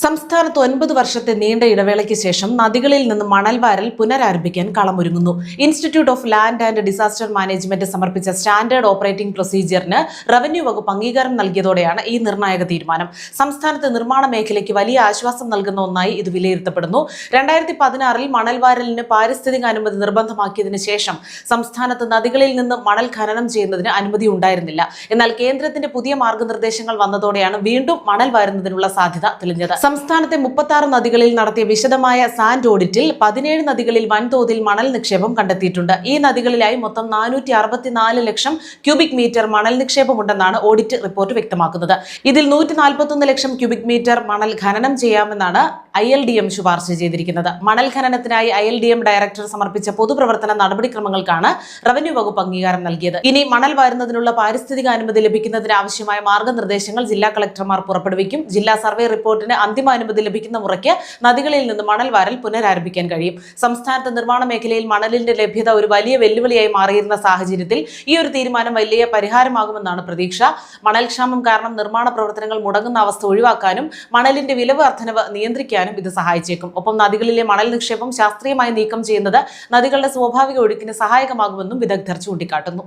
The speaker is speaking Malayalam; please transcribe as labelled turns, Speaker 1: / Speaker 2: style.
Speaker 1: സംസ്ഥാനത്ത് ഒൻപത് വർഷത്തെ നീണ്ട ഇടവേളയ്ക്ക് ശേഷം നദികളിൽ നിന്ന് മണൽവാരൽ പുനരാരംഭിക്കാൻ കളമൊരുങ്ങുന്നു. Institute of land and disaster management സമർപ്പിച്ച സ്റ്റാൻഡേർഡ് ഓപ്പറേറ്റിംഗ് പ്രൊസീജിയറിന് റവന്യൂ വകുപ്പ് അംഗീകാരം നൽകിയതോടെയാണ് ഈ നിർണായക തീരുമാനം. സംസ്ഥാനത്ത് നിർമ്മാണ മേഖലയ്ക്ക് വലിയ ആശ്വാസം നൽകുന്ന ഒന്നായി ഇത് വിലയിരുത്തപ്പെടുന്നു. രണ്ടായിരത്തി പതിനാറിൽ മണൽ വാരലിന് പാരിസ്ഥിതിക അനുമതി നിർബന്ധമാക്കിയതിനു ശേഷം സംസ്ഥാനത്ത് നദികളിൽ നിന്ന് മണൽ ഖനനം ചെയ്യുന്നതിന് അനുമതി ഉണ്ടായിരുന്നില്ല. എന്നാൽ കേന്ദ്രത്തിന്റെ പുതിയ മാർഗനിർദ്ദേശങ്ങൾ വന്നതോടെയാണ് വീണ്ടും മണൽ വാരുന്നതിനുള്ള സാധ്യത തെളിഞ്ഞത്. സംസ്ഥാനത്തെ മുപ്പത്തി നദികളിൽ നടത്തിയ വിശദമായ സാൻഡ് ഓഡിറ്റിൽ പതിനേഴ് നദികളിൽ വൻതോതിൽ മണൽ നിക്ഷേപം കണ്ടെത്തിയിട്ടുണ്ട്. ഈ നദികളിലായി മൊത്തം നാനൂറ്റി ലക്ഷം ക്യൂബിക് മീറ്റർ മണൽ നിക്ഷേപമുണ്ടെന്നാണ് ഓഡിറ്റ് റിപ്പോർട്ട് വ്യക്തമാക്കുന്നത്. ഇതിൽ നൂറ്റി ലക്ഷം ക്യൂബിക് മീറ്റർ മണൽ ഖനനം ചെയ്യാമെന്നാണ് ഐ എൽ ഡി എം ശുപാർശ ചെയ്തിരിക്കുന്നത്. മണൽ ഖനനത്തിനായി I L D M director സമർപ്പിച്ച പൊതുപ്രവർത്തന നടപടിക്രമങ്ങൾക്കാണ് റവന്യൂ വകുപ്പ് അംഗീകാരം നൽകിയത്. ഇനി മണൽ വാരുന്നതിനുള്ള പാരിസ്ഥിതിക അനുമതി ലഭിക്കുന്നതിന് ആവശ്യമായ മാർഗനിർദ്ദേശങ്ങൾ ജില്ലാ കളക്ടർമാർ പുറപ്പെടുവിക്കും. ജില്ലാ സർവേ റിപ്പോർട്ടിന് അന്തിമ അനുമതി ലഭിക്കുന്ന മുറയ്ക്ക് നദികളിൽ നിന്ന് മണൽ വാരൽ പുനരാരംഭിക്കാൻ കഴിയും. സംസ്ഥാനത്ത് നിർമ്മാണ മേഖലയിൽ മണലിന്റെ ലഭ്യത ഒരു വലിയ വെല്ലുവിളിയായി മാറിയിരുന്ന സാഹചര്യത്തിൽ ഈ ഒരു തീരുമാനം വലിയ പരിഹാരമാകുമെന്നാണ് പ്രതീക്ഷ. മണൽക്ഷാമം കാരണം നിർമ്മാണ പ്രവർത്തനങ്ങൾ മുടങ്ങുന്ന അവസ്ഥ ഒഴിവാക്കാനും മണലിന്റെ വില വർധനവ് നിയന്ത്രിക്കാനും ഇത് സഹായിച്ചേക്കും. ഒപ്പം നദികളിലെ മണൽ നിക്ഷേപം ശാസ്ത്രീയമായി നീക്കം ചെയ്യുന്നത് നദികളുടെ സ്വാഭാവിക ഒഴുക്കിന് സഹായകമാകുമെന്നും വിദഗ്ധർ ചൂണ്ടിക്കാട്ടുന്നു.